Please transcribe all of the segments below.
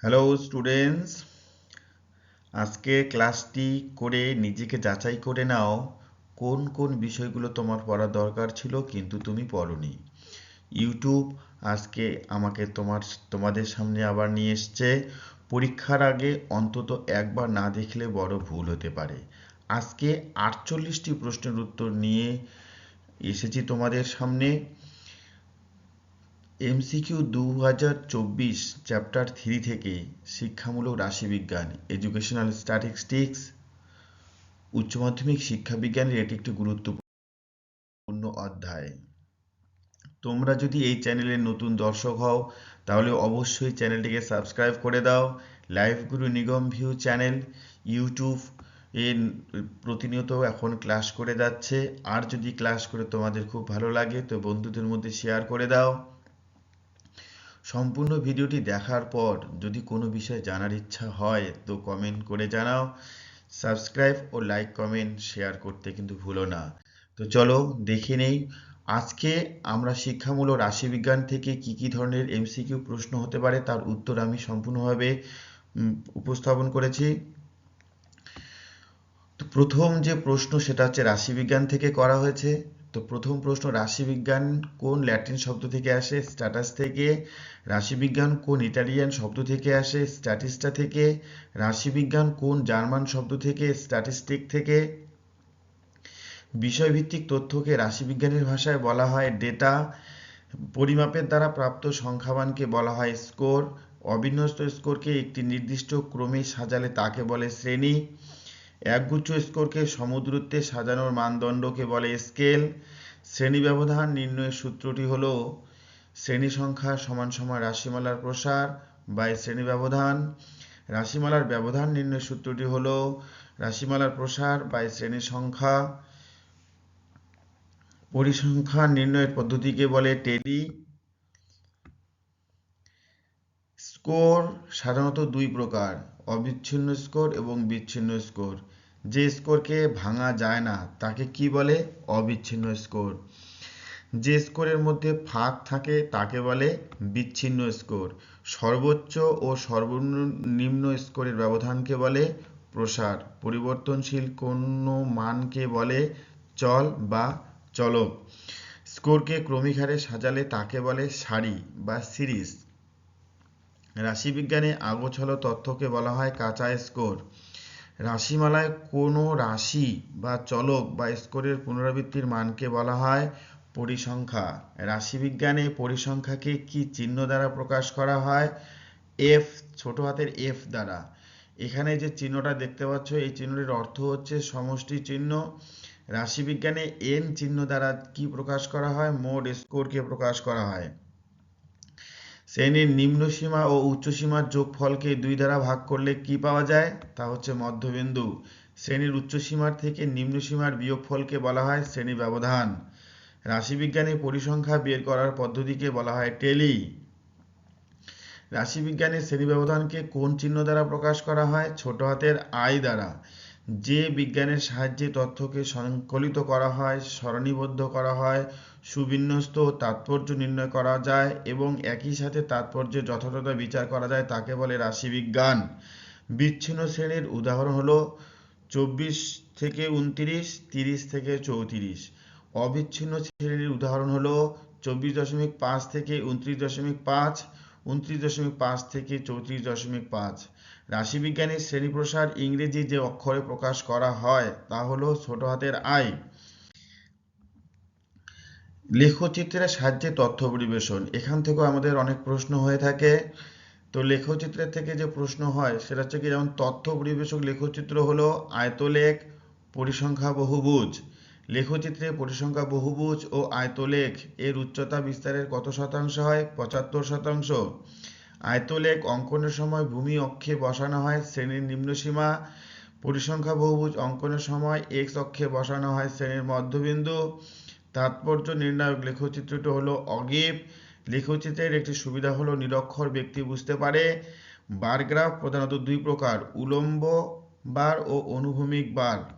Hello students আজকে ক্লাসটি করে নিজেকে যাচাই করে নাও, কোন কোন বিষয়গুলো তোমার পড়া দরকার ছিল কিন্তু তুমি পড়োনি। ইউটিউব আজকে আমাকে তোমার, তোমাদের সামনে আবার নিয়ে এসছে। পরীক্ষার আগে অন্তত একবার না দেখলে বড় ভুল হতে পারে। আজকে আটচল্লিশটি প্রশ্নের উত্তর নিয়ে এসেছি তোমাদের সামনে। এমসিকিউ দু হাজার চব্বিশ চ্যাপ্টার থ্রি থেকে শিক্ষামূলক রাশিবিজ্ঞান এডুকেশনাল স্ট্যাটিস্টিক্স উচ্চ মাধ্যমিক শিক্ষা বিজ্ঞানের এটি একটি গুরুত্বপূর্ণ অধ্যায়। তোমরা যদি এই চ্যানেলের নতুন দর্শক হও, তাহলে অবশ্যই চ্যানেলটিকে সাবস্ক্রাইব করে দাও। Live Guru Nigam view channel YouTube এ প্রতিনিয়ত এখন ক্লাস করে যাচ্ছে। আর যদি ক্লাস করে তোমাদের খুব ভালো লাগে, তো বন্ধুদের মধ্যে শেয়ার করে দাও। সম্পূর্ণ ভিডিওটি দেখার পর যদি কোনো বিষয়ে জানার ইচ্ছা হয় তো কমেন্ট করে জানাও। সাবস্ক্রাইব ও লাইক কমেন্ট শেয়ার করতে কিন্তু ভুলো না। তো চলো দেখে নেই, আজকে আমরা শিক্ষামূলক রাশিবিজ্ঞান থেকে কি কি ধরনের এমসিকিউ প্রশ্ন হতে পারে তার উত্তর আমি সম্পূর্ণভাবে উপস্থাপন করেছি। তো প্রথম যে প্রশ্ন সেটা হচ্ছে রাশিবিজ্ঞান থেকে করা হয়েছে। তো প্রথম প্রশ্ন, রাশিবিজ্ঞান কোন ল্যাটিন শব্দ থেকে আসে? স্ট্যাটাস থেকে। রাশিবিজ্ঞান কোন ইটালিয়ান শব্দ থেকে আসে? স্ট্যাটিস্টা থেকে। রাশিবিজ্ঞান কোন জার্মান শব্দ থেকে? স্ট্যাটিস্টিক থেকে। বিষয়ভিত্তিক তথ্যকে রাশিবিজ্ঞানের ভাষায় বলা হয় ডেটা। পরিমাপের দ্বারা প্রাপ্ত সংখ্যাবানকে বলা হয় স্কোর। অবিন্যস্ত স্কোরকে একটি নির্দিষ্ট ক্রমে সাজালে তাকে বলে শ্রেণি। একগুচ্ছ স্কোরকে সমদূরত্বে সাজানোর মানদণ্ডকে বলে স্কেল। শ্রেণি ব্যবধান নির্ণয়ের সূত্রটি হল শ্রেণি সংখ্যা সমান সমান রাশিমালার প্রসার বাই শ্রেণি ব্যবধান। রাশিমালার ব্যবধান নির্ণয়ের সূত্রটি হল রাশিমালার প্রসার বাই শ্রেণি সংখ্যা। পরিসংখ্যান নির্ণয়ের পদ্ধতিকে বলে টেলি। স্কোর সাধারণত দুই প্রকার। অবিচ্ছিন্ন স্কোর এবং বিচ্ছিন্ন স্কোর। যে স্কোরকে ভাঙা যায় না, তাকে কি বলে? অবিচ্ছিন্ন স্কোর। যে স্কোরের মধ্যে ফাঁক থাকে, তাকে বলে বিচ্ছিন্ন স্কোর। সর্বোচ্চ ও সর্বনিম্ন স্কোরের ব্যবধানকে বলে প্রসার। পরিবর্তনশীল কোনো মানকে বলে চল বা চলক। স্কোরকে ক্রমিক হারে সাজালে তাকে বলে সারি বা সিরিজ। রাশিবিজ্ঞানে আগোছালো তথ্যকে বলা হয় কাঁচা স্কোর। রাশিমালায় কোনো রাশি বা চলক বা স্কোরের পুনরাবৃত্তির মানকে বলা হয় পরিসংখ্যা। রাশিবিজ্ঞানে পরিসংখ্যাকে কি চিহ্ন দ্বারা প্রকাশ করা হয়? এফ ছোট হাতের এফ দ্বারা। এখানে যে চিহ্নটা দেখতে পাচ্ছ, এই চিহ্নটির অর্থ হচ্ছে সমষ্টি চিহ্ন। রাশিবিজ্ঞানে এন চিহ্ন দ্বারা কি প্রকাশ করা হয়? মোড স্কোরকে প্রকাশ করা হয়। শ্রেণির নিম্ন সীমা ও উচ্চ সীমার যোগফলকে দুই দ্বারা ভাগ করলে কি পাওয়া যায়? তা হচ্ছে মধ্যবিন্দু। শ্রেণির উচ্চ সীমার থেকে নিম্ন সীমার বিয়োগফলকে বলা হয় শ্রেণি ব্যবধান। রাশিবিজ্ঞানে পরিসংখ্যা বের করার পদ্ধতিকে বলা হয় টেলি। রাশিবিজ্ঞানের শ্রেণি ব্যবধানকে কোন চিহ্ন দ্বারা প্রকাশ করা হয়? ছোট হাতের আই দ্বারা। যে বিজ্ঞানের সাহায্যে তথ্যকে সংকলিত করা হয় সরণীবদ্ধ করা হয়, সুবিন্যস্ত তাৎপর্য নির্ণয় করা যায় এবং একই সাথে তাৎপর্যের যথাযথ বিচার করা যায় তাকে বলে রাশিবিজ্ঞান। বিচ্ছিন্ন শ্রেণির উদাহরণ হলো চব্বিশ থেকে উনত্রিশ, তিরিশ থেকে চৌত্রিশ। অবিচ্ছিন্ন শ্রেণির উদাহরণ হলো চব্বিশ দশমিক পাঁচ থেকে উনত্রিশ দশমিক পাঁচ উনত্রিশ দশমিক পাঁচ থেকে চৌত্রিশ দশমিক পাঁচ। রাশিবিজ্ঞানের শ্রেণি প্রসার ইংরেজি যে অক্ষরে প্রকাশ করা হয়, তা হলো ছোট হাতের আই। লেখচিত্রের সাহায্যে তথ্য পরিবেশন। এখান থেকেও আমাদের অনেক প্রশ্ন হয়ে থাকে। তো লেখচিত্রের থেকে যে প্রশ্ন হয়, সেটা হচ্ছে কি, যেমন তথ্য পরিবেশক লেখচিত্র হলো আয়তলেখ পরিসংখ্যা বহুভুজ লেখচিত্রে পরিসংখ্যা বহুভুজ ও আয়তলেখ। এর উচ্চতা বিস্তারের কত শতাংশ হয়? পঁচাত্তর শতাংশ। আয়তলেখ অঙ্কনের সময় ভূমি অক্ষে বসানো হয় শ্রেণির নিম্নসীমা পরিসংখ্যা বহুভুজ অঙ্কনের সময় এক্স অক্ষে বসানো হয় শ্রেণির মধ্যবিন্দু। তাৎপর্য নির্ণায়ক লেখচিত্রটি হলো অগিপ। লেখচিত্রের একটি সুবিধা হলো নিরক্ষর ব্যক্তি বুঝতে পারে। বারগ্রাফ প্রধানত দুই প্রকার, উলম্ব বার ও অনুভূমিক বার।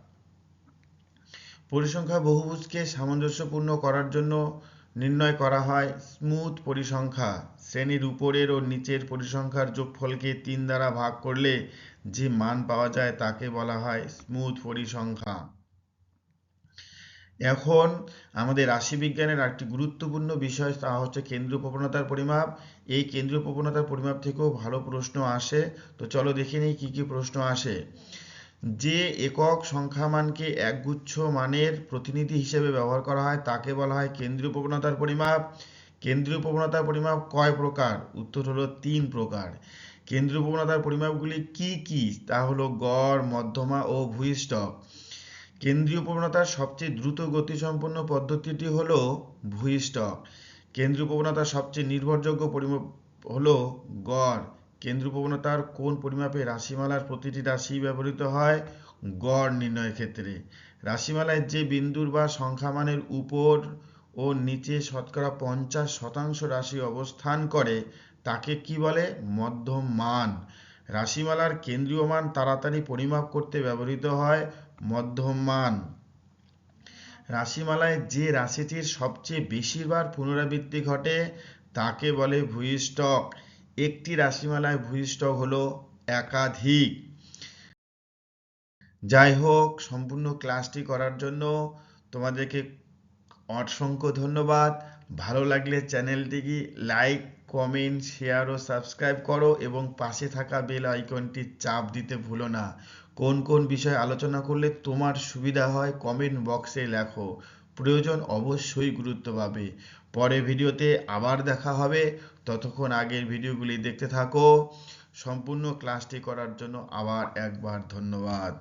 পরিসংখ্যা বহুভুজকে সামঞ্জস্যপূর্ণ করার জন্য নির্ণয় করা হয়। স্মুথ পরিসংখ্যা, শ্রেণির উপরের ও নিচের পরিসংখ্যার যোগফলকে তিন দ্বারা ভাগ করলে যে মান পাওয়া যায় তাকে বলা হয় স্মুথ পরিসংখ্যা। এখন আমাদের রাশিবিজ্ঞানের একটি গুরুত্বপূর্ণ বিষয়, তা হচ্ছে কেন্দ্রীয় প্রবণতার পরিমাপ। এই কেন্দ্রীয় প্রবণতার পরিমাপ থেকেও ভালো প্রশ্ন আসে। তো চলো দেখে নিই কী কী প্রশ্ন আসে। যে একক সংখ্যামানকে একগুচ্ছ মানের প্রতিনিধি হিসেবে ব্যবহার করা হয়, তাকে বলা হয় কেন্দ্রীয় প্রবণতার পরিমাপ। কেন্দ্রীয় প্রবণতার পরিমাপ কয় প্রকার? উত্তর হলো তিন প্রকার। কেন্দ্রীয় প্রবণতার পরিমাপগুলি কি কি? তা হলো গড়, মধ্যমা ও ভূইষ্ঠক কেন্দ্রীয় প্রবণতার সবচেয়ে দ্রুত গতিসম্পন্ন পদ্ধতিটি হলো ভূইষ্ঠক কেন্দ্রীয় প্রবণতার সবচেয়ে নির্ভরযোগ্য পরিমাপ হলো গড়। কেন্দ্রীয় প্রবণতার কোন পরিমাপে রাশিমালার প্রতিটি রাশি ব্যবহৃত হয়? গড় নির্ণয়ের ক্ষেত্রে। রাশিমালায় যে বিন্দুর বা সংখ্যামানের উপর ও নিচে শতকরা পঞ্চাশ শতাংশ রাশি অবস্থান করে, তাকে কি বলে? মধ্যম মান। রাশিমালার কেন্দ্রীয় মান তাড়াতাড়ি পরিমাপ করতে ব্যবহৃত হয় মধ্যম মান। রাশিমালায় যে রাশিটির সবচেয়ে বেশিবার পুনরাবৃত্তি ঘটে, তাকে বলে ভূইষ্ঠক একটি রাশিমালায় ভূইষ্ঠক হলো একাধিক। যাই হোক, সম্পূর্ণ ক্লাসটি করার জন্য তোমাদেরকে অসংখ্য ধন্যবাদ। ভালো লাগলে চ্যানেলটিকে লাইক, কমেন্ট, শেয়ার ও সাবস্ক্রাইব করো এবং পাশে থাকা বেল আইকনটি চাপ দিতে ভুলো না। কোন কোন বিষয়ে আলোচনা করলে তোমার সুবিধা হয় কমেন্ট বক্সে লেখো। প্রয়োজন অবশ্যই গুরুত্ব পাবে। পরে ভিডিওতে আবার দেখা হবে। ততক্ষণ আগের ভিডিওগুলি দেখতে থাকো। সম্পূর্ণ ক্লাসটি করার জন্য আবার একবার ধন্যবাদ।